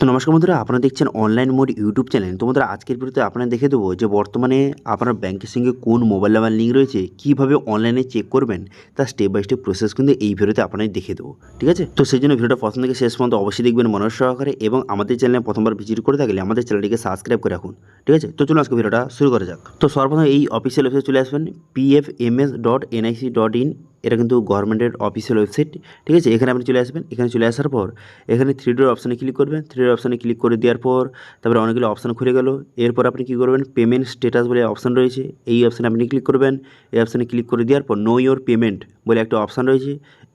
তো নমস্কার বন্ধুরা, আপনারা দেখছেন অনলাইন মোড ইউটিউব চ্যানেল তোমাদের আজকের ভিডিওতে আপনারা দেখে দেবো যে বর্তমানে আপনার ব্যাংকের সঙ্গে কোন মোবাইল নাম্বার লিঙ্ক রয়েছে, কীভাবে অনলাইনে চেক করবেন তা স্টেপ বাই স্টেপ প্রসেস কিন্তু এই ভিডিওতে আপনাদের দেখে দেবো। ঠিক আছে? তো সেই জন্য ভিডিওটা প্রথম থেকে শেষ পর্যন্ত অবশ্যই দেখবেন মনোজ সহকারে এবং আমাদের চ্যানেলে প্রথমবার ভিজিট করে থাকলে আমাদের চ্যানেলটিকে সাবস্ক্রাইব করে রাখুন। ঠিক আছে? তো চলুন আজকে ভিডিওটা শুরু করা যাক। তো সর্বপ্রথম এই অফিসিয়াল ওয়েবসাইট চলে আসবেন PFMS dot NIC dot in এটা কিন্তু গভর্নমেন্টের অফিসিয়াল ওয়েবসাইট ঠিক আছে? এখানে আপনি চলে আসবেন, এখানে চলে আসার পর এখানে থ্রি ডোর অপশানে ক্লিক করবেন। থ্রি ডোর অপশানে ক্লিক করে দেওয়ার পর তারপরে অনেকগুলো অপশান খুলে গেল। এরপর আপনি কী করবেন? পেমেন্ট স্ট্যাটাস বলে অপশান রয়েছে। এই অপশানে আপনি ক্লিক করবেন। এই অপশানে ক্লিক করে দেওয়ার পর নো ইয়োর পেমেন্ট বলে একটা অপশান রয়েছে,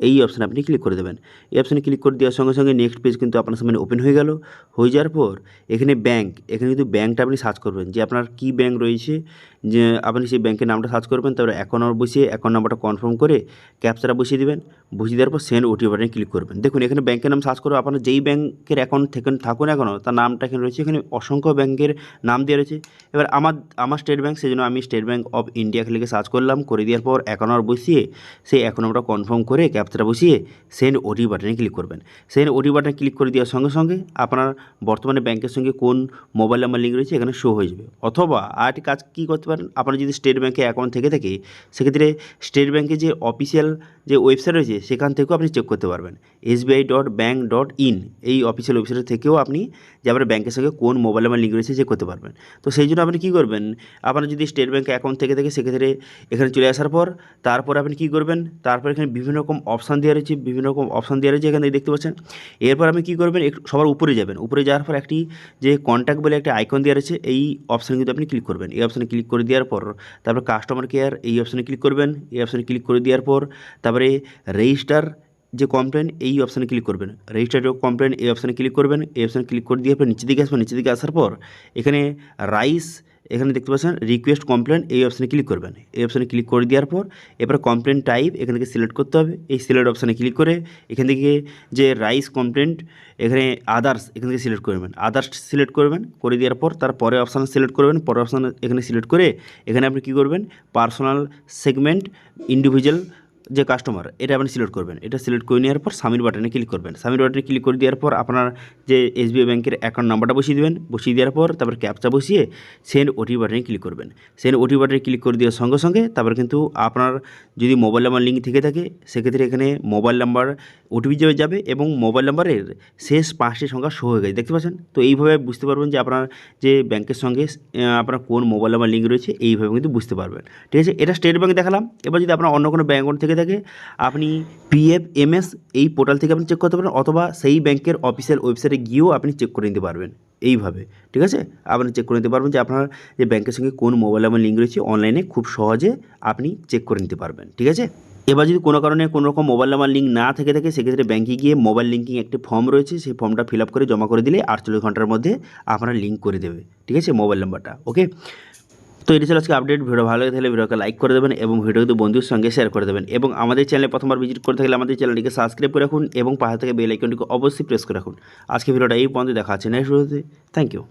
এই অপশানে আপনি ক্লিক করে দেবেন। এই অপশানে ক্লিক করে দেওয়ার সঙ্গে সঙ্গে নেক্সট পেজ কিন্তু আপনার সামনে ওপেন হয়ে গেল। হয়ে যাওয়ার পর এখানে ব্যাংক এখানে কিন্তু ব্যাংকটা আপনি সার্চ করবেন। যে আপনার কী ব্যাংক রয়েছে, যে আপনি সেই ব্যাংকের নামটা সার্চ করবেন, তারপরে অ্যাকাউন্ট নাম্বার বসিয়ে অ্যাকাউন্ট নাম্বারটা কনফার্ম করে ক্যাপচাটা বসিয়ে দেবেন। বসিয়ে দেওয়ার পর সেন্ড ওটিপি বাটনে ক্লিক করবেন। দেখুন, এখানে ব্যাংকের নাম সার্চ করে, আপনার যেই ব্যাংকের অ্যাকাউন্ট থেকে থাকুন এখনও তার নামটা এখানে রয়েছে। এখানে অসংখ্য ব্যাংকের নাম দেওয়া রয়েছে। এবার আমার আমার স্টেট ব্যাংক সেই জন্য আমি স্টেট ব্যাংক অফ ইন্ডিয়া লিখে সার্চ করলাম। করে দেওয়ার পর অ্যাকাউন্ট বসিয়ে সেই অ্যাকাউন্ট নাম্বারটা কনফার্ম করে ক্যাপচাটা বসিয়ে সেন্ড ওটিপি বাটনে ক্লিক করবেন। সেন্ড ওটিপি বাটনে ক্লিক করে দেওয়ার সঙ্গে সঙ্গে আপনার বর্তমানে ব্যাংকের সঙ্গে কোন মোবাইল নাম্বার লিঙ্ক রয়েছে এখানে শো হয়ে যাবে। অথবা আরেকটি কাজ কী করতে পারেন, আপনার যদি স্টেট ব্যাঙ্কে অ্যাকাউন্ট থেকে থাকে, সেক্ষেত্রে স্টেট ব্যাংকে যে অফিসিয়াল যে ওয়েবসাইট রয়েছে, সেখান থেকেও আপনি চেক করতে পারবেন। SBI dot bank dot in এই অফিসিয়াল ওয়েবসাইট থেকেও আপনি যে আপনার ব্যাংকের সঙ্গে কোন মোবাইল নাম্বার লিঙ্ক রয়েছে চেক করতে পারবেন। তো সেই জন্য আপনি কী করবেন, আপনার যদি স্টেট ব্যাঙ্ক অ্যাকাউন্ট থেকে থাকে, সেক্ষেত্রে এখানে চলে আসার পর, তারপর আপনি কী করবেন তারপর এখানে বিভিন্ন রকম অপশান দেওয়া রয়েছে, বিভিন্ন রকম অপশান দেওয়া রয়েছে এখানে দেখতে পাচ্ছেন। এরপর আপনি কী করবেন সবার উপরে যাবেন। উপরে যাওয়ার পর একটি যে কন্ট্যাক্ট বলে একটা আইকন দেওয়া রয়েছে, এই অপশানে কিন্তু আপনি ক্লিক করবেন। এই অপশানে ক্লিক করে দেওয়ার পর, তারপর কাস্টমার কেয়ার এই অপশানে ক্লিক করবেন। এই অপশানে ক্লিক করে দেওয়ার পর, তারপরে রেজিস্টার যে কমপ্লেন এই অপশানে ক্লিক করবেন। রেজিস্টার কমপ্লেন এই অপশানে ক্লিক করবেন। এই অপশানে ক্লিক করে দিয়ে পর, নিচের দিকে আসবেন। নিচের দিকে আসার পর, এখানে রাইস এখানে দেখতে পাচ্ছেন রিকোয়েস্ট কমপ্লেন এই অপশানে ক্লিক করবেন। এই অপশানে ক্লিক করে দেওয়ার পর এবার কমপ্লেন টাইপ এখান থেকে সিলেক্ট করতে হবে। এই সিলেক্ট অপশানে ক্লিক করে এখান থেকে যে রাইস কমপ্লেন্ট এখানে আদার্স এখান থেকে সিলেক্ট করবেন আদার্স সিলেক্ট করবেন, করে দেওয়ার পর তার পরে অপশান সিলেক্ট করবেন। পরে অপশান এখানে সিলেক্ট করে এখানে আপনি কী করবেন? পার্সোনাল সেগমেন্ট ইন্ডিভিজুয়াল যে কাস্টমার এটা আপনি সিলেক্ট করবেন। এটা সিলেক্ট করে নেওয়ার পর সামির বাটনে ক্লিক করবেন। সামির বাটনে ক্লিক করে দেওয়ার পর আপনার যে এসবিআই ব্যাংকের অ্যাকাউন্ট নাম্বারটা বসিয়ে দেবেন। বসিয়ে দেওয়ার পর তারপর ক্যাপচা বসিয়ে সেন্ড ওটিপি বাটনে ক্লিক করবেন। সেন্ড ওটিপি বাটনে ক্লিক করে দেওয়ার সঙ্গে সঙ্গে তারপর কিন্তু আপনার যদি মোবাইল নাম্বার লিঙ্ক থেকে থাকে, সেক্ষেত্রে এখানে মোবাইল নাম্বার ওটিপি যাবে যাবে এবং মোবাইল নাম্বারের শেষ পাঁচটি সংখ্যা শো হয়ে গেছে। দেখতে পাচ্ছেন? তো এইভাবে বুঝতে পারবেন যে আপনার যে ব্যাংকের সঙ্গে আপনার কোন মোবাইল নাম্বার লিঙ্ক রয়েছে, এইভাবে কিন্তু বুঝতে পারবেন। ঠিক আছে? এটা স্টেট ব্যাংক দেখালাম। এবার যদি আপনার অন্য কোনো ব্যাংক অ্যাকাউন্ট থেকে থাকে, আপনি পিএফএমএস এই পোর্টাল থেকে আপনি চেক করতে পারেন, অথবা সেই ব্যাংকের অফিসিয়াল ওয়েবসাইটে গিয়েও আপনি চেক করে নিতে পারবেন এইভাবে, ঠিক আছে? আপনি চেক করে নিতে পারবেন যে আপনার যে ব্যাংকের সঙ্গে কোন মোবাইল নাম্বার লিঙ্ক রয়েছে অনলাইনে খুব সহজে আপনি চেক করে নিতে পারবেন, ঠিক আছে? এবার যদি কোনো কারণে কোনো রকম মোবাইল নাম্বার লিঙ্ক না থেকে থাকে, সেক্ষেত্রে ব্যাঙ্কে গিয়ে মোবাইল লিঙ্কিং একটি ফর্ম রয়েছে, সেই ফর্মটা ফিল আপ করে জমা করে দিলে আটচল্লিশ ঘণ্টার মধ্যে আপনারা লিঙ্ক করে দেবে, ঠিক আছে মোবাইল নাম্বারটা ওকে তো এটি ছিল আজকে আপডেট ভিডিও ভালো লাগে তাহলে ভিডিওকে লাইক করে দেবেন এবং ভিডিও কিন্তু বন্ধুর সঙ্গে শেয়ার করে দেবেন। এবং আমাদের চ্যানেলে প্রথমবার ভিজিট করে থাকলে আমাদের চ্যানেলটিকে সাবস্ক্রাইব করে রাখুন এবং পাশে থেকে বেল আইকনটিকে অবশ্যই প্রেস করে রাখুন। আজকে ভিডিওটা এই পর্যন্ত, দেখা আছে নেক্সট ভিডিওতে থ্যাংক ইউ